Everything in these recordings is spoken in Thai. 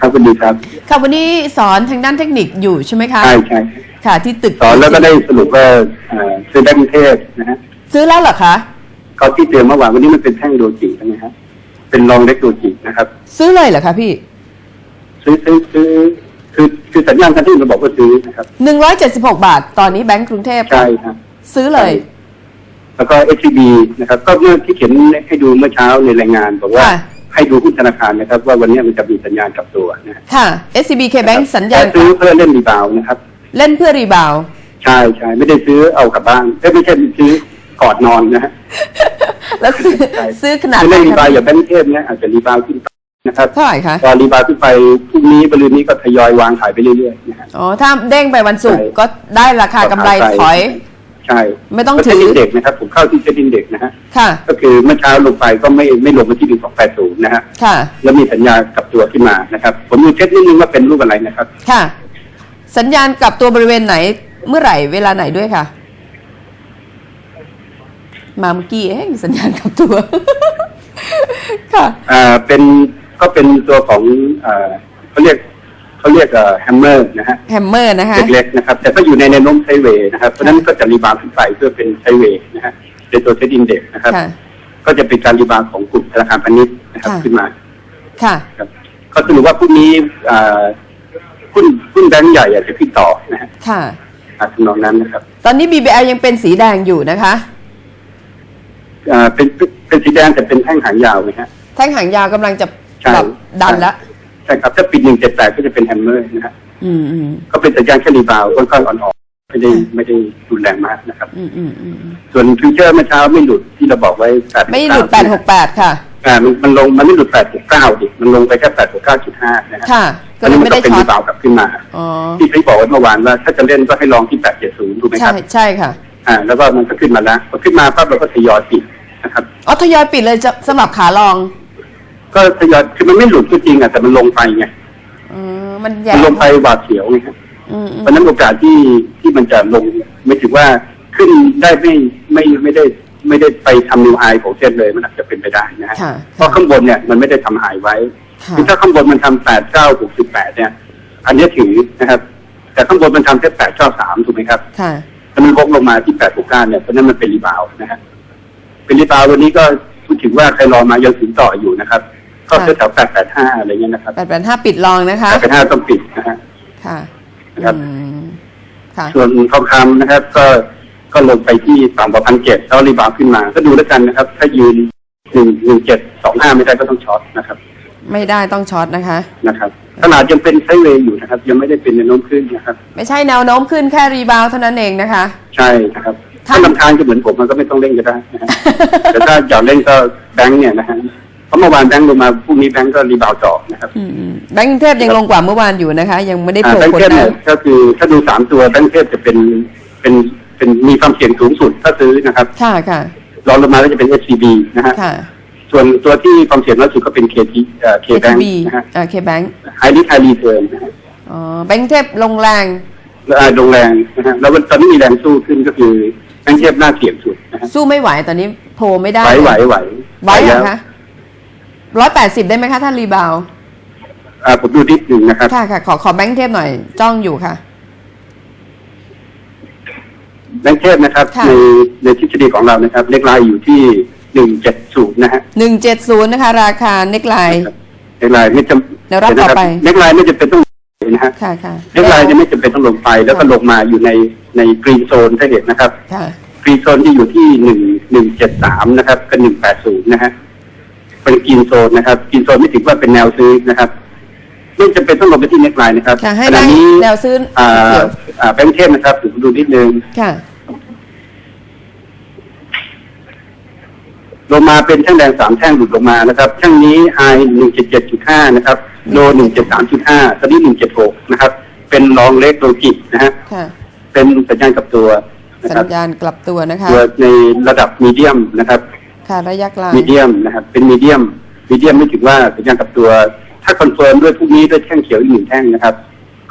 ครับคุณดีครับค่ะวันนี้สอนทางด้านเทคนิคอยู่ใช่ไหมคะใช่ใช่ค่ะ ที่ตึกสอนแล้วก็ได้สรุปว่าเอ่อซื้อได้กรุงเทพนะฮะซื้อแล้วเหรอคะเขาที่เตือนเมื่อวานวันนี้มันเป็นแท่งโดจิใช่ไหมครับเป็นรองเล็กโดจินะครับ ซื้อเลยเหรอคะพี่ซื้อซื้อซื้อคือคือสัญญาณการที่เราบอกว่าซื้อนะครับ หนึ่งร้อยเจ็ดสิบหกบาท ตอนนี้แบงก์กรุงเทพใช่ครับ ซื้อเลย แล้วก็ SCB นะครับ ก็เมื่อที่เขียนให้ดูเมื่อเช้าในรายงานบอกว่า ค่ะ ให้ดูหุ้นธนาคารนะครับ ว่าวันนี้มันจะมีสัญญาณกลับตัวนะฮะค่ะ SCB K Bank สัญญาณแต่ซื้อเพื่อเล่นรีบาวด์นะครับ เล่นเพื่อรีบาวด์ใช่ใช่ไม่ได้ซื้อเอากลับบ้านเอ้ยไม่ใช่ซื้อกอดนอนนะฮะแล้วซื้อใช่ซื้อขนาดไม่ไหนได้รีคะบาวด์อย่างแบงก์เทพเนี่ยอาจจะรีบาวด์ขึ้นไปนะครับเท่าไหร่คะพอรีบาวด์ขึ้นไปพรุ่งนี้บริเวณนี้ก็ทยอยวางขายไปเรื่อยๆนะฮะอ๋อถ้าเด้งไปวันศุกร์ใช่ก็ได้ราคากำไรถอย ใช่ไม่ต้องก็ถือเซ็นเด็กนะครับ ผมเข้าที่เซ็นเด็กนะฮะค่ะก็คือเมื่อเช้าลงไปก็ไม่ไม่ลงมาที่หนึ่งสองแปดศูนย์นะฮะค่ะ แล้วมีสัญญาณกลับตัวขึ้นมานะครับ ผมดูเช็คนิดนึงว่าเป็นรูปอะไรนะครับ ค่ะ สัญญาณกลับตัวบริเวณไหนเมื่อไหร่เวลาไหนด้วยค่ะ มาเมื่อกี้เองสัญญาณกลับตัว ค่ะอ่าเป็นก็เป็นตัวของอ่าเขาเรียก เขาเรียกแฮมเมอร์นะฮะแฮมเมอร์นะคะเล็กๆนะครับ แต่ก็อยู่ในแนวโน้มไซด์เวย์นะครับเพราะฉะนั้นก็จะรีบาวด์ขึ้นไปเพื่อเป็นไซด์เวย์นะฮะในตัวเซ็นดินเด็กนะครับค่ะก็จะเป็นการรีบาวด์ของกลุ่มธนาคารพาณิชย์นะครับค่ะขึ้นมา ค่ะครับก็สรุปว่าพรุ่งนี้อ่าหุ้นหุ้นแบงก์ใหญ่อาจจะขึ้นต่อนะฮะค่ะอาจจะนองนั้นนะครับ ตอนนี้ BBL ยังเป็นสีแดงอยู่นะคะอ่าเป็นเป็นเป็นสีแดงแต่เป็นแท่งหางยาวนะฮะแท่งหางยาวกำลังจะใช่แบบดันละ ใช่ครับ ถ้าปิดหนึ่งเจ็ดแปดก็จะเป็นแฮมเมอร์นะฮะอืมอืมก็เป็นสัญญาณแค่รีบาวด์ค่อนข้างอ่อนๆไม่ได้ไม่ได้รุนแรงมากนะครับ อืมอืมอืมส่วนฟิวเจอร์เมื่อเช้าไม่หลุดที่เราบอกไว้8ไม่หลุดแปดหกแปดค่ะอ่ามันมันลงมันไม่หลุด8 6 9ดิมันลงไปแค่8 6 9 5นะฮะค่ะ ก็อันเลนี้ยมัไม่นก็ได้เป็นช็อรีตบาวด์กลับขึ้นมาอ๋อที่พี่บอกไว้เมื่อวานว่าถ้าจะเล่นก็ให้ลองที่870ถูกไหมคใช่รับใช่ค่ะอ่าแล้วก็มันก็ขึ้นมาแล้วพอขึ้นมาปั๊บเราก็ทยอยปิดนะครับ อ๋อทยอยปิดเลยจะสำหรับขาลอง ก็ทยอยคือมันไม่หลุดก็จริงอะแต่มันลงไปไงอืมมันใหญ่มันลงไปหวาดเสียวไงครับอืมอืเพมราะฉะนั้นโอกาสที่ที่มันจะลงไม่ถือว่าขึ้นได้ไม่ไม่ไม่ได้ไม่ได้ไปทำนิวไฮของเส้นเลยมันอาจจะเป็นไปได้นะฮะค่ะเพราะข้างบนเนี่ยมันไม่ได้ทำไฮไว้ ค่ะคือถ้าข้างบนมันทำแปดเก้าหกสิบแปดเนี่ย อันเนี้ยถือนะครับ แต่ข้างบนมันทำแค่แปดเก้าสามถูกไหมครับค่ะถ้ามันวกลงมาที่แปดหกเก้าเนี่ยเพราะฉะนั้นมันเป็นรีบาวด์นะฮะเป็นรีบาวด์วันนี้ก็พูดถึงว่าใครรอมายังถึงต่ออยู่นะครับ ก็ค่ะแถวแปดแปดห้าอะไรเงี้ยนะครับแปดแปดห้าปิดลองนะคะแปดแปดห้าต้องปิดนะฮะค่ะนะครับอืมค่ะส่วนทองคำนะครับ ก็ก็ลงไปที่ต่ำกว่าพันเจ็ดแล้วรีบาวด์ขึ้นมา ก็ดูแล้วกันนะครับ ถ้ายืนหนึ่งหนึ่งเจ็ดสองห้าไม่ได้ก็ต้องช็อตนะครับ ไม่ได้ต้องช็อตนะคะนะครับขนาดยังเป็นไซด์เวย์อยู่นะครับ ยังไม่ได้เป็นแนวโน้มขึ้นนะครับ ไม่ใช่แนวโน้มขึ้นแค่รีบาวด์เท่านั้นเองนะคะ ใช่นะครับถ้าถ้าลำทานก็เหมือนผมมันก็ไม่ต้องเล่นก็ได้นะฮะแต่ถ้าอยากเล่นก็แบงค์เนี่ยนะฮะ เพราะเมื่อวานแบงค์ลงมาพรุ่งนี้แบงค์ก็รีบาวด์ต่อนะครับอืมอืมแบงก์กรุงเทพยังลงกว่าเมื่อวานอยู่นะคะ ยังไม่ได้อ่าโผล่แบงค์ผลเทพนะเนี่ยก็คือถ้าดูสามตัวแบงค์เทพจะเป็นเป็นเป็นมีความเสี่ยงสูงสุดถ้าซื้อนะครับค่ะค่ะรองลงมาก็จะเป็น SCB นะฮะค่ะส่วนตัวที่ความเสี่ยงน้อยสุดก็เป็น KT เอ่อ K Bank KTB นะฮะอ่า K Bank High Risk High Return นะฮะอ๋อแบงก์เทพลงแรงแล้วอ่าลงแรงนะฮะแล้วตอนนี้มีแรงสู้ขึ้นก็คือแบงค์เทพน่าเสี่ยงสุดนะฮะสู้ไม่ไหวตอนนี้โผล่ไม่ได้ไหวไหวไหวไหวเหรแล้อคะ ร้อยแปดสิบได้ไหมคะถ้ารีบาวด์อ่าผมดูนิดหนึ่งนะครับ ค่ะค่ะขอขอแบงก์เทพหน่อย จ้องอยู่ค่ะ แบงค์เทพนะครับ ค่ะ ในในทฤษฎีของเรานะครับ เลขไลน์อยู่ที่หนึ่งเจ็ดศูนย์นะฮะหนึ่งเจ็ดศูนย์นะคะ ราคาเน็กไลน์ เลขไลน์ไม่จำเดี๋ยวรับต่อไป เลขไลน์ไม่จำเป็นต้องนะฮะค่ะค่ะ เลขไลน์จะไม่จำเป็นต้องลงไปแล้วก็ลงมาอยู่ในในกรีนโซนถ้าเห็นนะครับค่ะ กรีนโซนที่อยู่ที่หนึ่งหนึ่งเจ็ดสามนะครับกับหนึ่งแปดศูนย์นะฮะ เป็นกรีนโซนนะครับกรีนโซนไม่ถือว่าเป็นแนวซื้อนะครับไม่จำเป็นต้องลงไปที่เน็กไลน์นะครับค่ะให้ขณะได้นี้แนวซื้ออ่าเดี๋ยวอ่าแบงค์เทพนะครับผมดูนิดนึงค่ะ ลงมาเป็นแท่งแดงสามแท่งหลุดลงมานะครับแท่งนี้ไฮหนึ่งเจ็ดเจ็ดจุดห้านะครับโลหนึ่งเจ็ดสามจุดห้าตอนนี้หนึ่งเจ็ดหกนะครับ เป็นรองเล็กโลจิกนะฮะค่ะ เป็นสัญญาณกับตัวนะคสัรับญญาณกลับตัวนะคะ ตัวในระดับมีเดียมนะครับ ค่ะระยะกลางมีเดียมนะครับ เป็นมีเดียมมีเดียมไม่ถึงว่าสัญญาณกับตัว ถ้าคอนเฟิร์มด้วยพรุ่งนี้ด้วยแท่งเขียวอีกหนึ่งแท่งนะครับ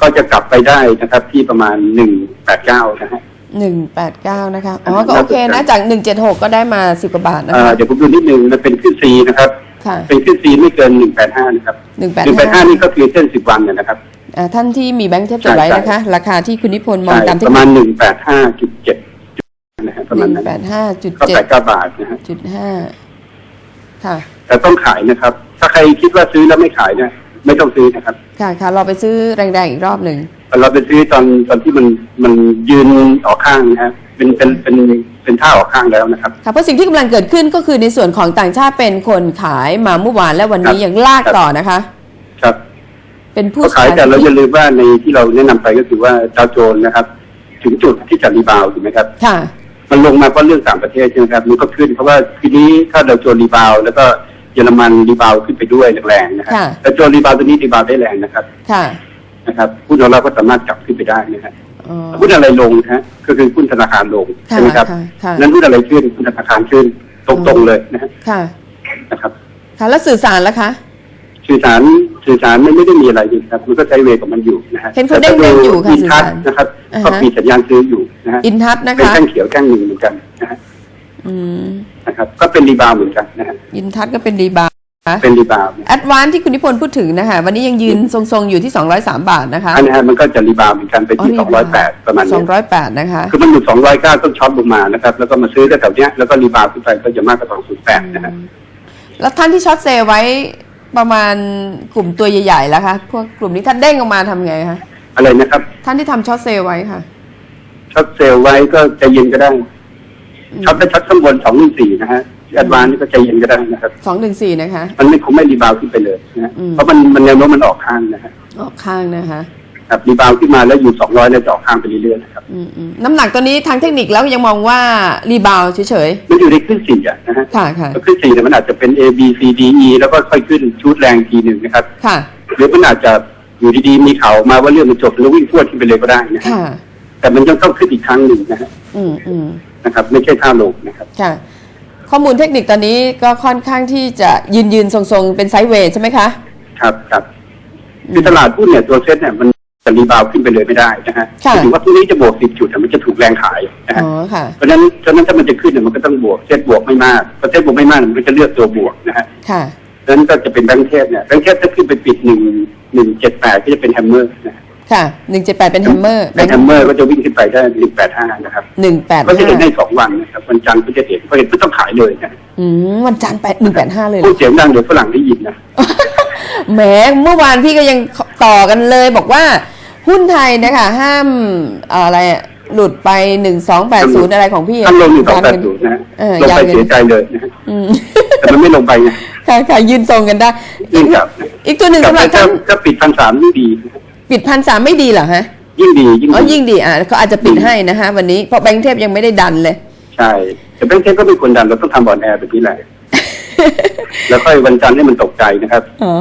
ก็จะกลับไปได้นะครับ ที่ประมาณหนึ่งแปดเก้านะฮะหนึ่งแปดเก้านะคะอ๋อก็น่าโอเคสนใจนะจากหนึ่งเจ็ดหกก็ได้มาสิบกว่าบาทนะเอ่อคะเดี๋ยวผมดูนิดนึงมันเป็นขึ้นซีนะครับค่ะเป็นขึ้นซีไม่เกินหนึ่งแปดห้านะครับหนึ่งแปดหนึ่งแปดห้าห้านี่ก็คือเส้นสิบวันเนยนะครับท่านที่มีแบงค์เทปจดไว้ใช่นะคะ ราคาที่คุณนิพนธ์มองใช่ตามเทปคระนิมาคณหนึ่งแปดห้าจุดเจ็ด นะฮะประหมาณนึ่งนั้นแปดห้าจุดก็เจ็แปดดเก้าบาทนะฮะจุดห้าค่ะ แต่ต้องขายนะครับ ถ้าใครคิดว่าซื้อแล้วไม่ขายเนี่ยไม่ต้องซื้อนะครับค่ะค่ะเราไปซื้อแรงๆอีกรอบหนึ่งเราไปซื้อตอนตอนที่มันมันยืนออกข้างนะฮะเป็นเป็นเป็นเป็นท่าออกข้างแล้วนะครับ ค่ะเพราะสิ่งที่กำลังเกิดขึ้นก็คือในส่วนของต่างชาติเป็นคนขายมาเมื่อวานและวันนี้ครับ ยังลากต่อนะคะ ครับ เป็นผู้ก็ขายแต่เราอย่าลืมว่าในที่เราแนะนำไปก็คือว่าดาวโจนส์นะครับ ถึงจุดที่จะรีบาวด์ถูกไหมครับ ค่ะ มันลงมาเพราะเรื่องต่างประเทศใช่ไหมครับมันก็ขึ้นเพราะว่าทีนี้ถ้าดาวโจนส์รีบาวด์แล้วก็เยอรมันรีบาวด์ขึ้นไปด้วยแรงๆนะครับค่ะดาวโจนส์รีบาวด์ตัวนี้รีบาวด์ได้แรงนะครับค่ะนะครับหุ้นของเราก็สามารถกลับขึ้นไปได้นะครับอ๋อหุ้นอะไรลงนะฮะก็คือหุ้นธนาคารลงค่ะใช่ไหมครับค่ะค่ะนั้นหุ้นอะไรขึ้นหุ้นธนาคารขึ้นตรงๆเลยนะฮะค่ะนะครับค่ะแล้วสื่อสารล่ะคะสื่อสารสื่อสารมันไม่ได้มีอะไรดีครับ มันก็ใช้เวย์ของมันอยู่นะฮะเห็นเขาเด้งๆอยู่ค่ะอินทัศสื่อสารนะครับอ่าฮะก็มีสัญญาณซื้ออยู่นะฮะอินทัศน์นะเป็นคะแท่งเขียวแท่งหนึ่งเหมือนกันนะฮะอืมนะครับ ก็เป็นรีบาวด์เหมือนกันนะฮะอินทัศน์ก็เป็นรีบาวด์เป็นรีบาวด์นะแอดวานที่คุณนิพนธ์พูดถึงนะคะวันนี้ยังยืนทรงๆอยู่ที่ 203 บาทนะคะอันนี้ฮะมันก็จะรีบาวด์เหมือนกันไปที่สองร้อยแปดประมาณนี้208 นะคะ คือมันอยู่สองร้อยเก้าต้องช็อตลงมานะครับ แล้วก็มาซื้อแถวๆเนี้ยแล้วก็รีบาวด์ขึ้นไปก็จะมากกว่าสองศูนย์แปดนะฮะแล้วท่านที่ช็อตเซลล์ไว้ประมาณกลุ่มตัวใหญ่ๆแล้วคะพวกกลุ่มนี้ท่านเด้งออกมาทำไงคะ อะไรนะครับ ท่านที่ทำช็อตเซลล์ไว้ค่ะ ช็อตเซลล์ไว้ก็ใจเย็นก็ได้ช็อตไปช็อตข้างบนสองหนึ่งสี่นะฮะแอดวานนี่ก็ใจเย็นก็ได้นะครับ สองถึงสี่นะคะ มันไม่คงไม่รีบาวด์ขึ้นไปเลยนะฮะอืม เพราะมันมันแนวโน้มมันออกข้างนะฮะออกข้างนะคะ ครับรีบาวด์ขึ้นมาแล้วอยู่สองร้อยแล้วจะออกข้างไปเรื่อยๆนะครับอืมอืมน้ำหนักตัวนี้ทางเทคนิคแล้วยังมองว่ารีบาวด์เฉยมันอยู่ในขึ้นสี่อะนะฮะๆ ค่ะค่ะขึ้นสี่เนี่ยมันอาจจะเป็น A B C D E แล้วก็ค่อยขึ้นชุดแรงทีหนึ่งนะครับ ค่ะ หรือมันอาจจะ อยู่ดีๆมีข่าวมาว่าเรื่องมันจบแล้ววิ่งพรวดขึ้นไปเลยก็ได้นะฮะค่ะ แต่มันยังต้องขึ้นอีกครั้งหนึ่งนะฮะอืมอืมนะครับ ไม่ใช่ท่าลงนะครับ ค่ะ ข้อมูลเทคนิคตอนนี้ก็ค่อนข้างที่จะยืนยืนๆทรงๆ เป็นไซด์เวย์ใช่ไหมคะ ครับครับคือตลาดหุ้นเนี่ยตัวเซ็ตเนี่ยมันจะรีบาวด์ขึ้นไปเลยไม่ได้นะฮะค่ะ ถึงว่าพรุ่งนี้จะบวกสิบจุดอะมันจะถูกแรงขายนะฮะ อ๋อค่ะ เพราะฉะนั้นฉะนั้นถ้ามันจะขึ้นเนี่ยมันก็ต้องบวกเซ็ตบวกไม่มากพอเซ็ตบวกไม่มากมันก็จะเลือกตัวบวกนะฮะ ค่ะดัง นั้นก็จะเป็นแบงค์เทสเนี่ยแบงค์เทสถ้าขึ้นไปปิดหนึ่งหนึ่งเจ็ดแปดก็จะเป็นแฮมเมอร์นะค่ะหนึ่งเจ็ดแปดเป็นแฮมเมอร์ในแฮมเมอร์ก็จะวิ่งขึ้นไปได้หนึ่งแปดห้านะครับหนึ่งแปดก็จะห้าเห็นได้สองวันนะครับวันจันทร์ก็จะเห็นพอเห็นก็ต้องขายเลยนะอืมวันจันทร์แปดหนึ่งแปดห้าเลยเหรพูอดเสียงดังเดี๋ยวฝรั่งได้ยินนะแหมเมื่อวานพี่ก็ยังต่อกันเลยบอกว่าหุ้นไทยนะคะห้ามอะไรอะหลุดไปหนึ่งสองแปดศูนย์อะไรของพี่ะตั้งลงหนึ่งสองแปดยัศูนย์นะฮะเออลงยัไปนกันเสียใจเลยนะฮะอืมแต่มันไม่ลงไปไง ค่ะค่ะยืนทรงกันได้ ยิ่งกลับอีกตัวหนึ่งกลับสำหรับถ้าท่านถ้าปิดพันสามยิ่งดี ปิดพันสามไม่ดีเหรอฮะ ยิ่งดียิ่งอ๋อดียิ่งดีอะเขาอาจจะปิดให้นะฮะวันนี้เพราะแบงค์เทพยังไม่ได้ดันเลย ใช่แต่แบงค์เทสก็ไม่ควรดันเราต้องทำบอลแอร์แบบนี้แหละแล้วค่อยวันจันทร์ให้มันตกใจนะครับอ๋อ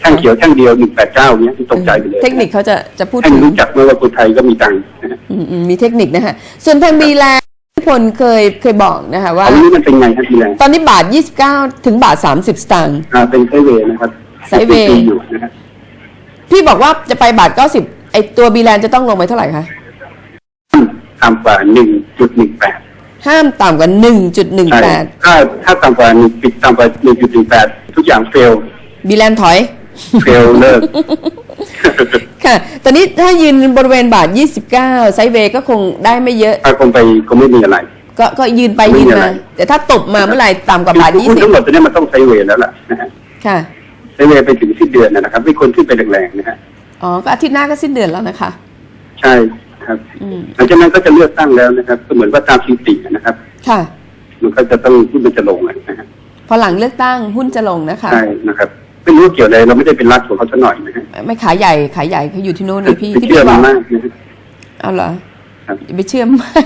แท่งเขียวแท่งเดียวหนึ่งแปดเก้าเนี้ยตกใจไปเลยเทคนิคเขาจะจะพูดให้ถึมันงรู้จักเมื่อว่าคนไทยก็มีตังค์นะฮะอืมอืมมีเทคนิคนะฮะส่วนทางบีแลนด์ที่ พลเคยเคยบอกนะคะว่า อันนี้มันเป็นไงครับทีแรกตอนนี้บาท 29 ถึงบาท 30 สตางค์อ่าเป็นไซด์เวย์นะครับไซด์เวย์ที่อยู่นะฮะพี่บอกว่าจะไปบาท 90 ไอตัวบีแลนด์จะต้องลงไปเท่าไหร่คะต่ำกว่าหนึ่งจุดหนึ่งแปดห้ามต่ำกว่าใช่1.18 ถ้าถ้าต่ำกว่าหนึ่งปิดต่ำกว่าหนึ่งจุดหนึ่งแปดทุกอย่างเฟลบีแลนด์ถอย เฟลเลิกค่ะ ตอนนี้ถ้ายืนบริเวณบาท 29 ไซด์เวย์ก็คงได้ไม่เยอะถ้าคงไปก็ไม่มีอะไร ก็ก็ยืนไปไม่ยืมีนอะไรมา แต่ถ้าตบมาเมื่อไหร่ต่ำกว่าบาทคือหุ้นทั้งหม20ดตัวเนี้ยมันต้องไซด์เวย์แล้วล่ะนะฮะค่ะไซด์เวย์ไปถึงสิ้นเดือนนะครับ ไม่ควรขึ้นไปแรงๆนะฮะอ๋อก็อาทิตย์หน้าก็สิ้นเดือนแล้วนะคะ ใช่ครับอืมหลังจากนั้นก็จะเลือกตั้งแล้วนะครับก็เหมือนว่าตามสถิตินะครับ ค่ะ มันก็จะต้องหุ้นมันจะลงอะนะฮะพอหลังเลือกตั้งหุ้นจะลงนะคะใช่นะครับ ไม่รู้เกี่ยวอะไรเราไม่ได้เป็นรักของเขาซะหน่อยนะฮะไม่ขายใหญ่ขายใหญ่เขาอยู่ที่โน่นเลยพี่ไปที่เชื่อพี่บมัอนกมากนะฮะเอาเหรอครับอย่าไปเชื่อมมาก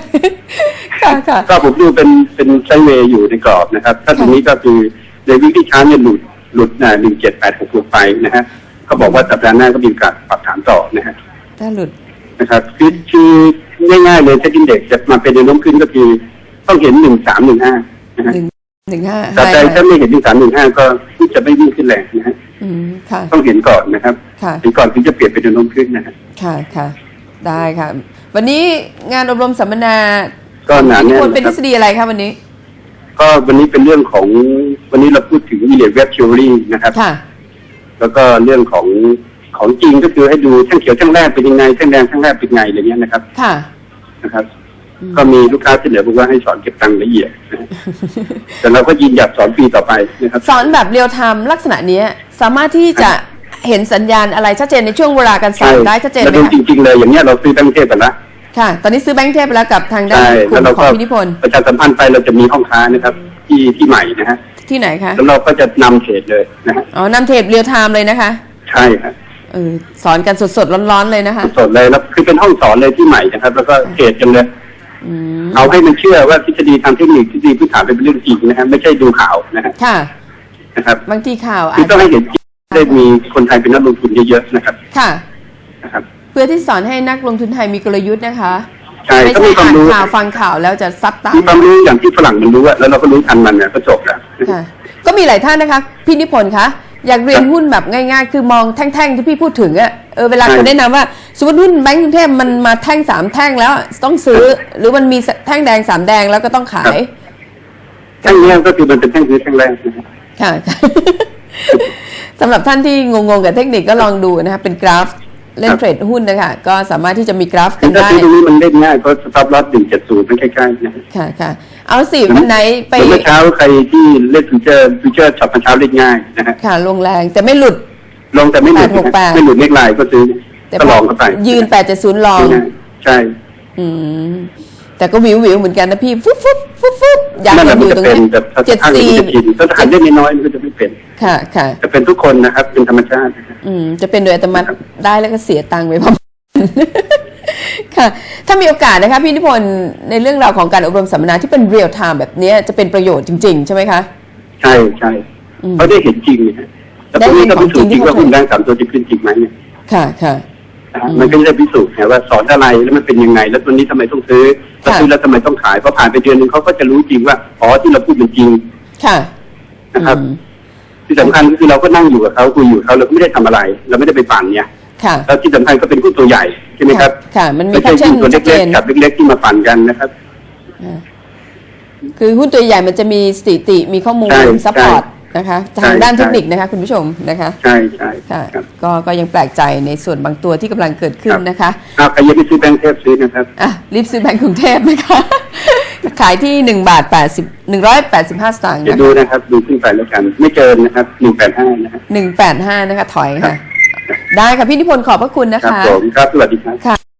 ค่ะค่ะก็ผมดูเป็นเป็นไซด์เวย์อยู่ในกรอบนะครับ ถ้าตรงนี้ก็คือในวิกที่ช้าเนี่ยหลุดหลุดนะหนึ่งเจ็ดแปดหกลงไปนะฮะเขาบอกว่าสัปดาห์หน้าก็มีโอกาสปรับฐานต่อนะฮะถ้าหลุดนะครับคือคือง่ายๆเลยเซ็ตอินเด็กซ์จะมาเป็นแนวโน้มขึ้นก็คือต้องเห็นหนึ่งสามหนึ่งห้านะฮะหนึ่งหนึ่งห้าแต่ใดถ้าไม่เห็นหนึ่งสามหนึ่งห้าก็ จะไม่วิ่งขึ้นแรงนะฮะอืมค่ะ ต้องเห็นก่อนนะครับค่ะ เห็นก่อนถึงจะเปลี่ยนเป็นแนวโน้มขึ้นนะฮะค่ะค่ะ ได้ค่ะ วันนี้งานอบรมสัมมนาก็หนาแน่นควรเป็นนะคทรับฤษฎีอะไรคะวันนี้ ก็วันนี้เป็นเรื่องของวันนี้เราพูดถึง e l e Web Theory นะครับ ค่ะ แล้วก็เรื่องของของจริงก็คือให้ดูแท่งเขียวแท่งแรกเป็นยังไงแท่งแดงแท่งแรกเป็นไงอะไรเงี้ยนะครับค่ะ นะครับอืม ก็มีลูกค้าเสนอบอกว่าให้สอนเก็บตังค์ละเอียดนะฮะแต่เราก็ยินหยัดสอนฟรีต่อไปนะครับ สอนแบบเรียลไทม์ลักษณะเนี้ย สามารถที่จะเห็นสัญญาณอะไรชัดเจนในช่วงเวลาการสอนได้ชัดเจนแล้วไหมดูคะจริงๆเลยอย่างเงี้ยเราซื้อแบงค์เทพกันละค่ะ ตอนนี้ซื้อแบงค์เทพไปแล้วกับทางด้านใช่คุแล้ณวเราขอก็งพินิพนธ์ประชาสัมพันธ์ไปเราจะมีห้องค้านะครับ ที่ที่ใหม่นะฮะที่ไหนคะแล้วเราก็จะนำเทรดเลยนะฮะอ๋อนำเทปเรียลไทม์เลยนะคะ ใช่ครับเออสอนกันสดๆร้อนๆเลยนะคะ สดเลยแล้วคือเป็นห้องสอนเลยที่ใหม่นะครับ แล้วก็เทรดกันเลยอืม เอาให้มันเชื่อว่าทฤษฎีทางเทคนิคทฤษฎีพื้นฐานเป็นเรื่องจริงนะครับไม่ใช่ดูข่าวนะฮะค่ะนะครับบางทีข่าวอาคือจต้องให้เห็นจริงได้มีคนไทยเป็นนักลงทุนเยอะๆนะครับ ค่ะนะครับเพื่อที่สอนให้นักลงทุนไทยมีกลยุทธ์นะคะใช่ไม่ก็ใช่มีความอ่านรู้ข่าวฟังข่าวแล้วจะซัดตามมีความรู้อย่างที่ฝรั่งมันรู้อะแล้วเราก็รู้ทันมันเนี่ยก็จบแล้วค่ะก็มีหลายท่านนะคะพี่นิพนธ์คะ อยากเรียนหุ้นแบบง่ายๆ คือมองแท่งๆที่พี่พูดถึงอะเออเวลาใช่คนแนะนำว่าสมมติหุ้นแบงก์กรุงเทพมันมาแท่งสามแท่งแล้วต้องซื้อ หรือมันมีแท่งแดงสามแดงแล้วก็ต้องขายแท่งเนี้ยก็คือมันเป็นแท่งซื้อแท่งแรกนะครับค่ะสำหรับท่านที่งงๆกับเทคนิคก็ลองดูนะคะเป็นกราฟเล่นเทรดหุ้นนะคะก็สามารถที่จะมีกราฟกัคืนอถ้าได้ซื้อตรงนี้มันเล่นง่ายเพราะสต็อปลอสหนึ่งเจ็ดศูนย์มันใกล้ๆนะค่ะค่ะ เอาสิวันไหนไปเมื่อเช้าใครที่เล่นฟิวเจอร์ฟิวเจอร์ช็อปเมื่อเช้าเล่นง่ายนะฮะค่ะลงแรงแต่ไม่หลุด ลงแต่ไม่หลุดนะฮะ868ไม่หลุดเล็กลายก็ซื้อแต่ก็ลองเข้าไป ยืน870ลอง ใช่ อืมแต่ก็วิววิวๆเหมือนกันนะพี่ฟุ๊บฟุ๊บฟุ๊บฟุ๊บอยากนั่นแหเห็ละนอมันยู่จะตรงเป็นนี้แต่ถ้าเจ็ดทางสี่มันจะกินถ้าทานเล่นน้อยๆมันก็จะไม่เป็น ค่ะค่ะจะเป็นทุกคนนะครับเป็นธรรมชาตินะครับอืม จะเป็นโดยอัตโนมัติได้แล้วก็เสียตังค์ไปพร้อม ค่ะถ้ามีโอกาสนะคะพี่นิพนธ์ในเรื่องราวของการอบรมสัมมนาที่เป็นเรียลไทม์แบบเนี้ยจะเป็นประโยชน์จริง ๆ ใช่ไหมคะ ใช่ใช่อืมเขาได้เห็นจริงนะฮะแล้วตรงนี้ก็พิสูจน์จริงว่าหุ้นแบงก์สามตัวจะขึ้นจริงไหมเนี่ยค่ะค่ะนะฮะอืมมันก็จะได้พิสูจน์ไงว่าสอนอะไรแล้วมันเป็นยังไง แล้วตัวนี้ทำไมต้องซื้อถ้าค่ะซื้อแล้วทำไมต้องขายพอผ่านไปเดือนหนึงเขาก็จะรู้จริงว่าอ๋อที่เราพูดมันจริง ค่ะนะครับอืมที่สำคัญก็คือเราก็นั่งอยู่กับเขาคุยอยู่กับเขาเราก็ไม่ได้ทำอะไร เราไม่ได้ไปปั่นเนี่ย ค่ะ แล้วที่สำคัญก็เป็นหุ้นตัวใหญ่ใช่ไหมครับค่ะ มันมีไม่แพทใช่เทิร์หุ้นนตัวชัดเจเล็กนๆกับเล็กๆที่มาปั่นกันนะครับอ่าคือหุ้นตัวใหญ่มันจะมีสถิติมีข้อมูลใช่ซัพพอร์ตใช่นะคะใช่ทางด้านใช่เทคนิคนะคะคุณผู้ชมนะคะ ใช่ใช่ค่ะครับก็ก็ยังแปลกใจในส่วนบางตัวที่กำลังเกิดขึ้นนะคะอ่าใครยังไม่ซื้อแบงค์เทพซื้อนะครับอะรีบซื้อแบงก์กรุงเทพนะคะขายที่หนึ่งบาทแปดสิบหนึ่งร้อยแปดสิบห้าสตางค์เดี๋ยวนะดูคะนะครับ ดูขึ้นไปแล้วกัน ไม่เกินนะครับหนึ่งแปดห้านะครับหนึ่งแปดห้านะคะถอยครัค่ะบ ได้ค่ะพี่นิพนธ์ขอบพระคุณนะครับคะผมครับสวัสดีครับ ค่ะ